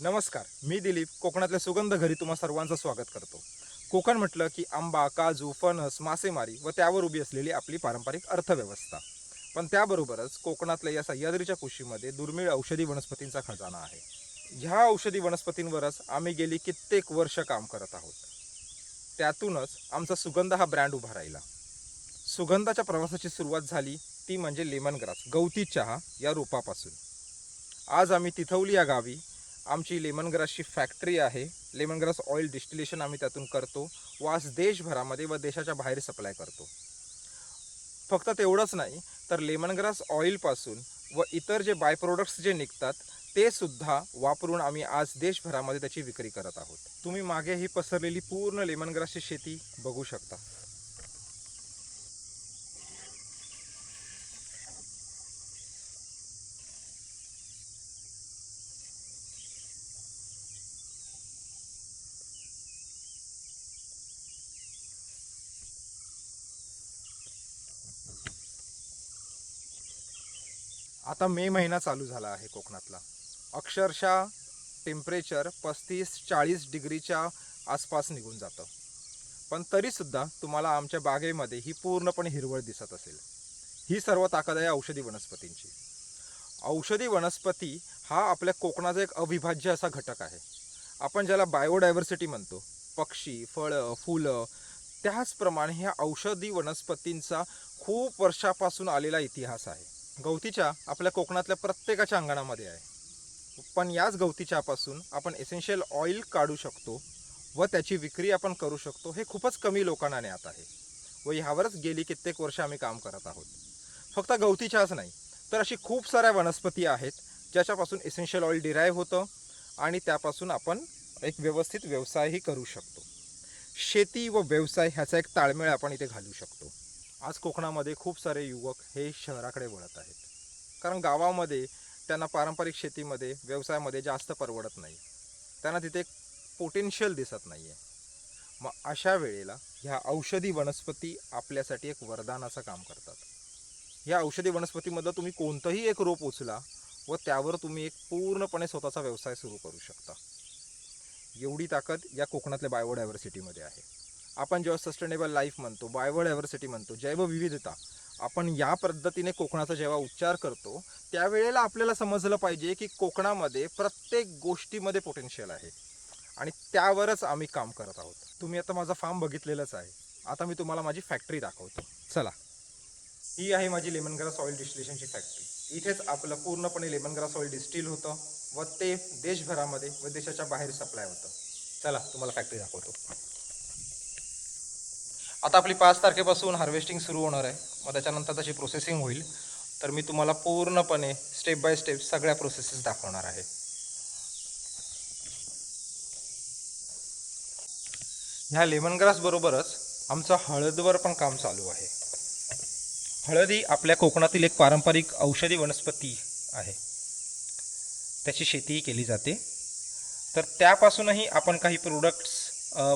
नमस्कार मी दिलीप कोकणातल्या सुगंध घरी तुम्हा सर्वांचं स्वागत करतो. कोकण म्हटलं की आंबा काजू फणस मासेमारी व त्यावर उभी असलेली आपली पारंपरिक अर्थव्यवस्था. पण त्याबरोबरच कोकणातल्या या सह्याद्रीच्या कुशीमध्ये दुर्मिळ औषधी वनस्पतींचा खजाना आहे. ह्या औषधी वनस्पतींवरच आम्ही गेली कित्येक वर्ष काम करत आहोत. त्यातूनच आमचा सुगंध हा ब्रँड उभा राहिला. सुगंधाच्या प्रवासाची सुरुवात झाली ती म्हणजे लेमन ग्रास गवती चहा या रोपापासून. आज आम्ही तिथवली या गावी आमची लेमन ग्रासची फॅक्टरी आहे. लेमन ग्रास ऑइल डिस्टिलेशन आम्ही त्यातून करतो. व आज देशभरामध्ये व देशाच्या बाहेर सप्लाय करतो. फक्त तेवढंच नाही तर लेमन ग्रास ऑइलपासून व इतर जे बाय प्रोडक्ट्स जे निघतात ते सुद्धा वापरून आम्ही आज देशभरामध्ये त्याची विक्री करत आहोत. तुम्ही मागे ही पसरलेली पूर्ण लेमन ग्रासची शेती बघू शकता. आता मे महिना चालू झाला आहे कोकणातला. अक्षरशः टेम्परेचर पस्तीस चाळीस डिग्रीच्या आसपास निघून जातं. पण तरीसुद्धा तुम्हाला आमच्या बागेमध्ये ही पूर्णपणे हिरवळ दिसत असेल. ही सर्व ताकद आहे औषधी वनस्पतींची. औषधी वनस्पती हा आपल्या कोकणाचा एक अविभाज्य असा घटक आहे. आपण ज्याला बायोडायव्हर्सिटी म्हणतो पक्षी फळं फुलं त्याचप्रमाणे ह्या औषधी वनस्पतींचा खूप वर्षापासून आलेला इतिहास आहे. गवतीच्या आपल्या कोकणातल्या प्रत्येकाच्या अंगणामध्ये आहे. पण याच गवतीच्यापासून आपण एसेन्शियल ऑइल काढू शकतो व त्याची विक्री आपण करू शकतो हे खूपच कमी लोकांना ज्ञात आहे. व ह्यावरच गेली कित्येक वर्ष आम्ही काम करत आहोत. फक्त गवतीच्याच नाही तर अशी खूप साऱ्या वनस्पती आहेत ज्याच्यापासून एसेन्शियल ऑइल डिराईव्ह होतं आणि त्यापासून आपण एक व्यवस्थित व्यवसायही करू शकतो. शेती व व्यवसाय ह्याचा एक ताळमेळ आपण इथे घालू शकतो. आज कोकणामध्ये खूप सारे युवक हे शहराकडे वळत आहेत. कारण गावामध्ये त्यांना पारंपरिक शेतीमध्ये व्यवसायामध्ये जास्त परवडत नाही. त्यांना तिथे एक पोटेन्शियल दिसत नाही आहे मग अशा वेळेला ह्या औषधी वनस्पती आपल्यासाठी एक वरदानाचं काम करतात. ह्या औषधी वनस्पतीमधलं तुम्ही कोणतंही एक रोप उचला व त्यावर तुम्ही एक पूर्णपणे स्वतःचा व्यवसाय सुरू करू शकता. एवढी ताकद या कोकणातल्या बायोडायव्हर्सिटीमध्ये आहे. आपण जेव्हा सस्टेनेबल लाईफ म्हणतो बायोडायव्हर्सिटी म्हणतो जैवविविधता आपण या पद्धतीने कोकणाचा जेव्हा उच्चार करतो त्यावेळेला आपल्याला समजलं पाहिजे की कोकणामध्ये प्रत्येक गोष्टीमध्ये पोटेन्शियल आहे. आणि त्यावरच आम्ही काम करत आहोत. तुम्ही आता माझा फार्म बघितलेलंच आहे. आता मी तुम्हाला माझी फॅक्टरी दाखवतो. चला. ही आहे माझी लेमन ग्रास ऑइल डिस्टिलेशनची फॅक्टरी इथेच आपलं पूर्णपणे लेमन ग्रास ऑइल डिस्टिल होतं व ते देशभरामध्ये व देशाच्या बाहेर सप्लाय होतं. चला तुम्हाला फॅक्टरी दाखवतो. आता आपली पाच तारखेपासून हार्वेस्टिंग सुरू होणार आहे. मग त्याच्यानंतर त्याची प्रोसेसिंग होईल. तर मी तुम्हाला पूर्णपणे स्टेप बाय स्टेप सगळ्या प्रोसेसेस दाखवणार आहे. ह्या लेमन ग्रासबरोबरच आमचं हळदवर पण काम चालू आहे. हळद ही आपल्या कोकणातील एक पारंपरिक औषधी वनस्पती आहे. त्याची शेतीही केली जाते. तर त्यापासूनही आपण काही प्रोडक्ट्स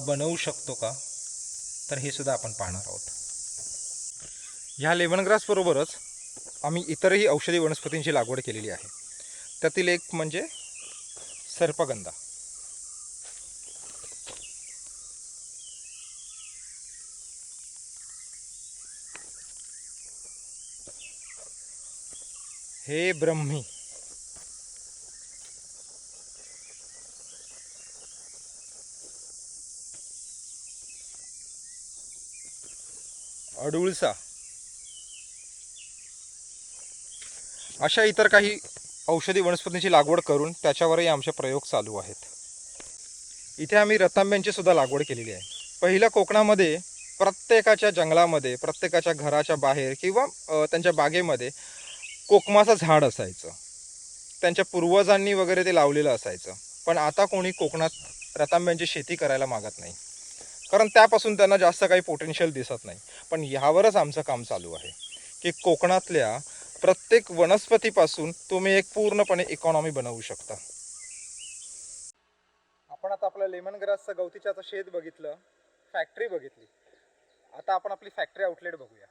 बनवू शकतो का? तर हे सुद्धा आपण पाहणार आहोत. ह्या लेमन आम्ही इतरही औषधी वनस्पतींची लागवड केलेली आहे. त्यातील एक म्हणजे सर्पगंधा. हे ब्रह्मी. अडुळसा. अशा इतर काही औषधी वनस्पतींची लागवड करून त्याच्यावरही आमचे प्रयोग चालू आहेत. इथे आम्ही रतांब्यांची सुद्धा लागवड केलेली आहे. पहिल्या कोकणामध्ये प्रत्येकाच्या जंगलामध्ये प्रत्येकाच्या घराच्या बाहेर किंवा त्यांच्या बागेमध्ये कोकमाचं झाड असायचं. त्यांच्या पूर्वजांनी वगैरे ते लावलेलं असायचं. पण आता कोणी कोकणात रतांब्यांची शेती करायला मागत नाही. कारण त्यापासून त्यांना जास्त काही पोटेन्शियल दिसत नाही. पण ह्यावरच आमचं काम चालू आहे. की कोकणातल्या प्रत्येक वनस्पतीपासून तुम्ही एक पूर्णपणे इकॉनॉमी बनवू शकता. आपण आता आपलं लेमन ग्रासचं गवतीच्याचं शेत बघितलं फॅक्टरी बघितली. आता आपण आपली फॅक्टरी आउटलेट बघूया.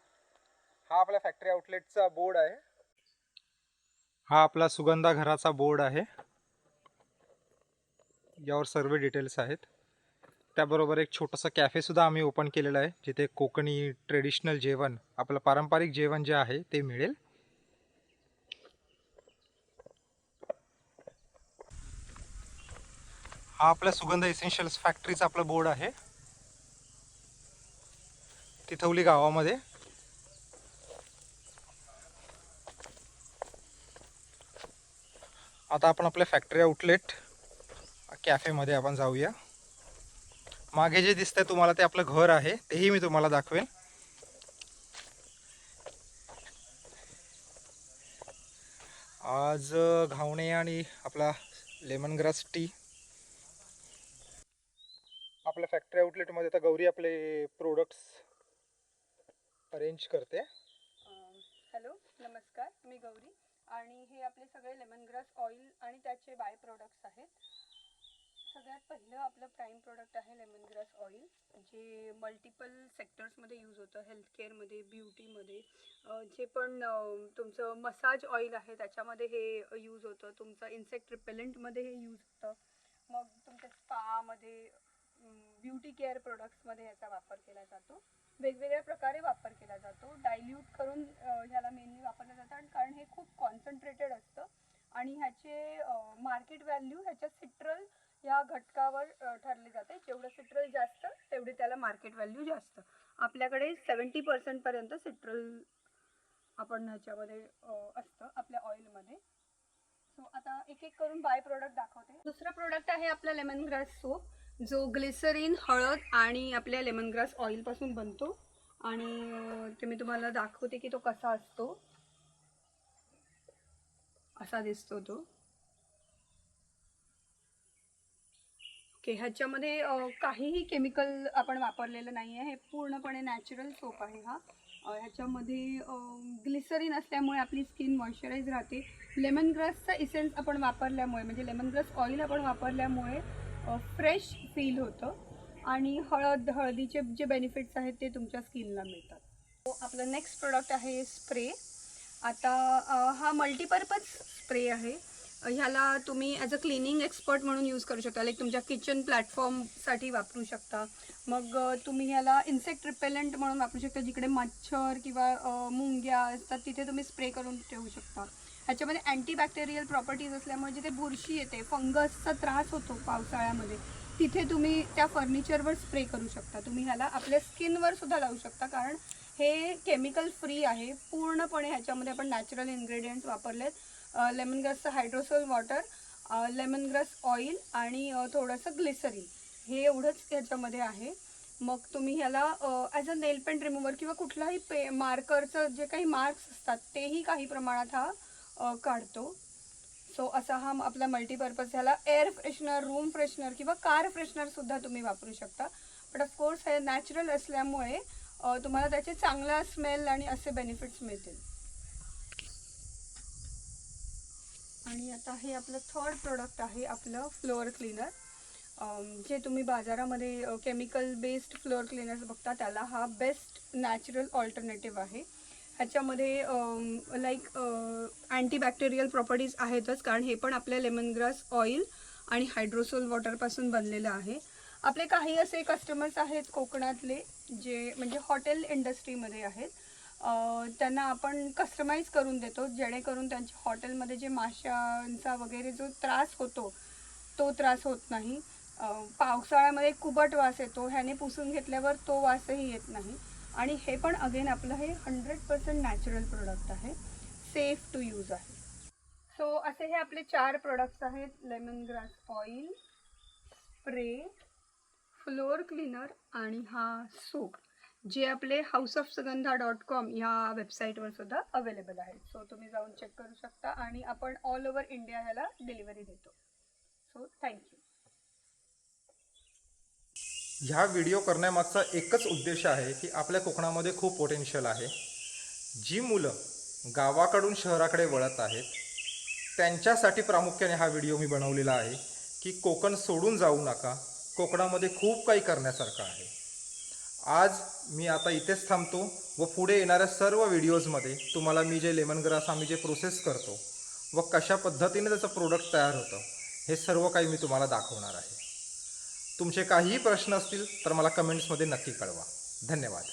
हा आपल्या फॅक्टरी आउटलेटचा बोर्ड आहे. हा आपला सुगंधा घराचा बोर्ड आहे. यावर सर्व डिटेल्स आहेत. त्याबरोबर एक छोटंसं कॅफेसुद्धा आम्ही ओपन केलेलं आहे जिथे कोकणी ट्रेडिशनल जेवण आपलं पारंपरिक जेवण जे आहे ते मिळेल. हा आपल्या सुगंध इसेन्शियल्स फॅक्टरीचा आपला बोर्ड आहे. तिथवली गावामध्ये. आता आपण आपल्या फॅक्टरी आउटलेट कॅफेमध्ये आपण जाऊया. मागे जे दिसतंय तुम्हाला ते आपलं घर आहे तेही मी तुम्हाला दाखवेन. आज घावणे आणि आपला लेमन ग्रास टी. आपल्या फॅक्टरी आउटलेटमध्ये आता गौरी आपले प्रोडक्ट्स अरेंज करते. हॅलो नमस्कार मी गौरी. आणि हे आपले सगळे लेमन ग्रास ऑइल आणि त्याचे बाय प्रोडक्ट्स आहेत. सगळ्यात पहिलं आपलं प्राईम प्रोडक्ट आहे लेमन ग्रास ऑइल जे मल्टिपल सेक्टर्समध्ये यूज होतं. हेल्थकेअरमध्ये ब्युटीमध्ये जे पण तुमचं मसाज ऑइल आहे त्याच्यामध्ये हे यूज होतं. तुमचं इन्सेक्ट रिपेलंटमध्ये हे यूज होतं. मग तुमच्या स्पामध्ये ब्युटी केअर प्रोडक्ट्समध्ये याचा वापर केला जातो. वेगवेगळ्या प्रकारे वापर केला जातो डायल्यूट करून अ, ह्याला मेनली वापरलं जातं आणि कारण हे खूप कॉन्सन्ट्रेटेड असतं आणि ह्याचे मार्केट व्हॅल्यू ह्याच्या सिट्रल सीटरावर ठरली जाते. जेवढं सिट्रल जास्त तेवढी त्याला मार्केट व्हॅल्यू जास्त. आपल्याकडे सेवन्टी पर्सेंटपर्यंत सिट्रल आपण ह्याच्यामध्ये असतं आपल्या ऑइलमध्ये सो आता एक एक करून बाय प्रोडक्ट दाखवते. दुसरा प्रोडक्ट आहे आपला लेमन ग्रास सोप जो ग्लिसरीन हळद आणि आपल्या लेमन ग्रास ऑइलपासून बनतो. आणि ते मी तुम्हाला दाखवते की तो कसा असतो. असा दिसतो तो. ओके ह्याच्यामध्ये काहीही केमिकल आपण वापरलेलं नाही आहे हे पूर्णपणे नॅचरल सोप आहे हा. ह्याच्यामध्ये ग्लिसरीन असल्यामुळे आपली स्किन मॉइश्चराईज राहते. लेमन ग्रासचा इसेन्स आपण वापरल्यामुळे म्हणजे लेमन ग्रास ऑइल आपण वापरल्यामुळे फ्रेश फील होतं. आणि हळद हळदीचे जे बेनिफिट्स आहेत ते तुमच्या स्किनला मिळतात. So, आपलं नेक्स्ट प्रोडक्ट आहे स्प्रे आता अ, हा मल्टीपर्पज स्प्रे आहे. ह्याला तुम्ही ॲज अ क्लिनिंग एक्सपर्ट म्हणून यूज करू शकता. लाईक तुमच्या किचन प्लॅटफॉर्मसाठी वापरू शकता. मग तुम्ही ह्याला इन्सेक्ट रिपेलंट म्हणून वापरू शकता जिकडे मच्छर किंवा मुंग्या असतात तिथे तुम्ही स्प्रे करून ठेवू शकता. ह्याच्यामध्ये अँटीबॅक्टेरियल प्रॉपर्टीज असल्यामुळे जिथे बुरशी येते फंगसचा त्रास होतो पावसाळ्यामध्ये तिथे तुम्ही त्या फर्निचरवर स्प्रे करू शकता. तुम्ही ह्याला आपल्या स्किनवर सुद्धा लावू शकता कारण हे केमिकल फ्री आहे. पूर्णपणे ह्याच्यामध्ये आपण नॅचरल इन्ग्रेडियंट्स वापरलेत. Lemon ग्रासचं hydrosol water lemon grass oil आणि थोडंसं ग्लिसरीन हे एवढंच ह्याच्यामध्ये आहे. मग तुम्ही ह्याला as a nail paint remover किंवा कुठलाही पे मार्करचं जे काही मार्क्स असतात तेही काही प्रमाणात हा काढतो. सो असा हा आपला मल्टीपर्पज ह्याला एअर फ्रेशनर रूम फ्रेशनर किंवा कार फ्रेशनरसुद्धा तुम्ही वापरू शकता. बट ऑफकोर्स हे नॅचरल असल्यामुळे तुम्हाला त्याचे चांगला स्मेल आणि असे बेनिफिट्स मिळतील. आणि आता हे आपलं थर्ड प्रोडक्ट आहे आपलं फ्लोअर क्लीनर जे तुम्ही बाजारामध्ये केमिकल बेस्ड फ्लोअर क्लीनर्स बघता त्याला हा बेस्ट नॅचरल ऑल्टरनेटिव्ह आहे. ह्याच्यामध्ये लाईक अँटीबॅक्टेरियल प्रॉपर्टीज आहेतच कारण हे पण आपल्या लेमन ग्रास ऑइल आणि हायड्रोसोल वॉटरपासून बनलेलं आहे. आपले काही असे कस्टमर्स आहेत कोकणातले जे म्हणजे हॉटेल इंडस्ट्रीमध्ये आहेत. त्यांना आपण कस्टमाइज करून देतो जेणेकरून त्यांच्या हॉटेलमध्ये जे माशांचा वगैरे जो त्रास होतो तो त्रास होत नाही. पावसाळ्यामध्ये कुबट वास येतो ह्याने पुसून घेतल्यावर तो वासही येत नाही. आणि हे पण अगेन आपलं हे हंड्रेड पर्सेंट नॅचरल प्रोडक्ट आहे. सेफ टू यूज आहे. सो असे हे आपले चार प्रोडक्ट्स आहेत. Lemon grass oil spray floor cleaner आणि हा सोप जे आपले house of Sugandha dot com ह्या वेबसाईटवर सुद्धा अवेलेबल आहेत. सो तुम्ही जाऊन चेक करू शकता आणि आपण ऑल ओव्हर इंडिया ह्याला डिलिव्हरी देतो. सो थँक्यू ह्या व्हिडिओ करण्यामागचा एकच उद्देश आहे की आपल्या कोकणामध्ये खूप पोटेन्शियल आहे. जी मुलं गावाकडून शहराकडे वळत आहेत त्यांच्यासाठी प्रामुख्याने हा व्हिडिओ मी बनवलेला आहे की कोकण सोडून जाऊ नका. कोकणामध्ये खूप काही करण्यासारखं आहे. आज मी आता इथेच थांबतो व पुढे येणाऱ्या सर्व व्हिडिओजमध्ये तुम्हाला मी जे लेमन ग्रास आम्ही जे प्रोसेस करतो व कशा पद्धतीने त्याचं प्रोडक्ट तयार होतं हे सर्व काही मी तुम्हाला दाखवणार आहे. तुमचे काहीही प्रश्न असतील तर मला कमेंट्समध्ये नक्की कळवा. धन्यवाद.